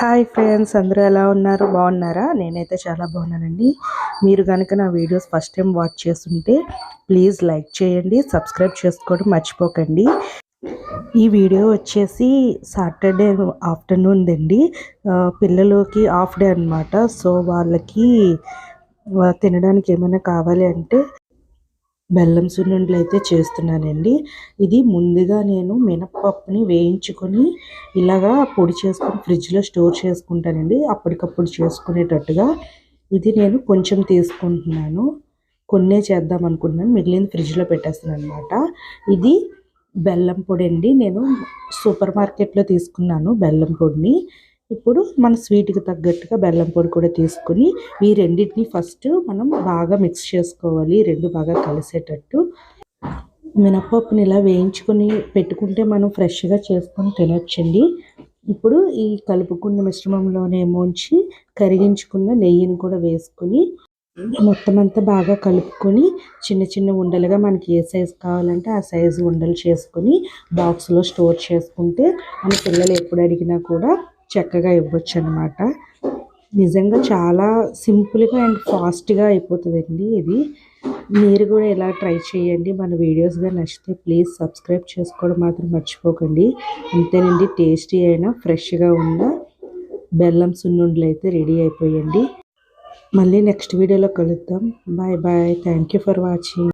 Hi friends అందరూ ఎలా ఉన్నారు? బాగున్నారా? నేనైతే చాలా బాగున్నానండి. మీరు కనుక నా వీడియోస్ ఫస్ట్ టైం వాచ్ చేస్తుంటే ప్లీజ్ లైక్ చేయండి సబ్స్క్రైబ్ చేసుకోవడం మర్చిపోకండి. ఈ వీడియో వచ్చేసి సాటర్డే ఆఫ్టర్నూన్ అండి. పిల్లలకి హాఫ్ డే అనమాట సో వాళ్ళకి తినడానికి ఏమైనా కావాలి అంటే బెల్లం సున్నుండలు అయితే చేస్తున్నానండి. ఇది ముందుగా నేను మినప్పప్పుని వేయించుకొని ఇలాగా పొడి చేసుకొని ఫ్రిడ్జ్లో స్టోర్ చేసుకుంటానండి. అప్పటికప్పుడు చేసుకునేటట్టుగా. ఇది నేను కొంచెం తీసుకుంటున్నాను. కొన్నే చేద్దాం అనుకుంటున్నాను. మిగిలింది ఫ్రిడ్జ్లో పెట్టేస్తాను అనమాట ఇది బెల్లం పొడి అండి నేను సూపర్ మార్కెట్లో తీసుకున్నాను బెల్లం పొడిని. ఇప్పుడు మన స్వీట్కి తగ్గట్టుగా బెల్లం పొడి కూడా తీసుకుని ఈ రెండింటిని ఫస్ట్ మనం బాగా మిక్స్ చేసుకోవాలి. రెండు బాగా కలిసేటట్టు. మినపప్పుని ఇలా వేయించుకొని పెట్టుకుంటే మనం ఫ్రెష్గా చేసుకొని తినొచ్చండి. ఇప్పుడు ఈ కలుపుకున్న మిశ్రమంలోనేమోంచి కరిగించుకున్న నెయ్యిని కూడా వేసుకుని మొత్తం అంతా బాగా కలుపుకొని చిన్న చిన్న ఉండలుగా మనకి ఏ సైజు కావాలంటే ఆ సైజు ఉండలు చేసుకొని బాక్స్లో స్టోర్ చేసుకుంటే మన పిల్లలు ఎప్పుడు అడిగినా కూడా చక్కగా ఇవ్వచ్చు అనమాట నిజంగా చాలా సింపుల్గా అండ్ ఫాస్ట్గా అయిపోతుందండి ఇది. మీరు కూడా ఇలా ట్రై చేయండి. మన వీడియోస్గా నచ్చితే ప్లీజ్ సబ్స్క్రైబ్ చేసుకోవడం మాత్రం మర్చిపోకండి. అంతేనండి టేస్టీ అయినా ఫ్రెష్గా ఉన్న బెల్లం సున్నుండలు అయితే రెడీ అయిపోయండి. మళ్ళీ నెక్స్ట్ వీడియోలో కలుద్దాం. Bye bye. Thank you for watching.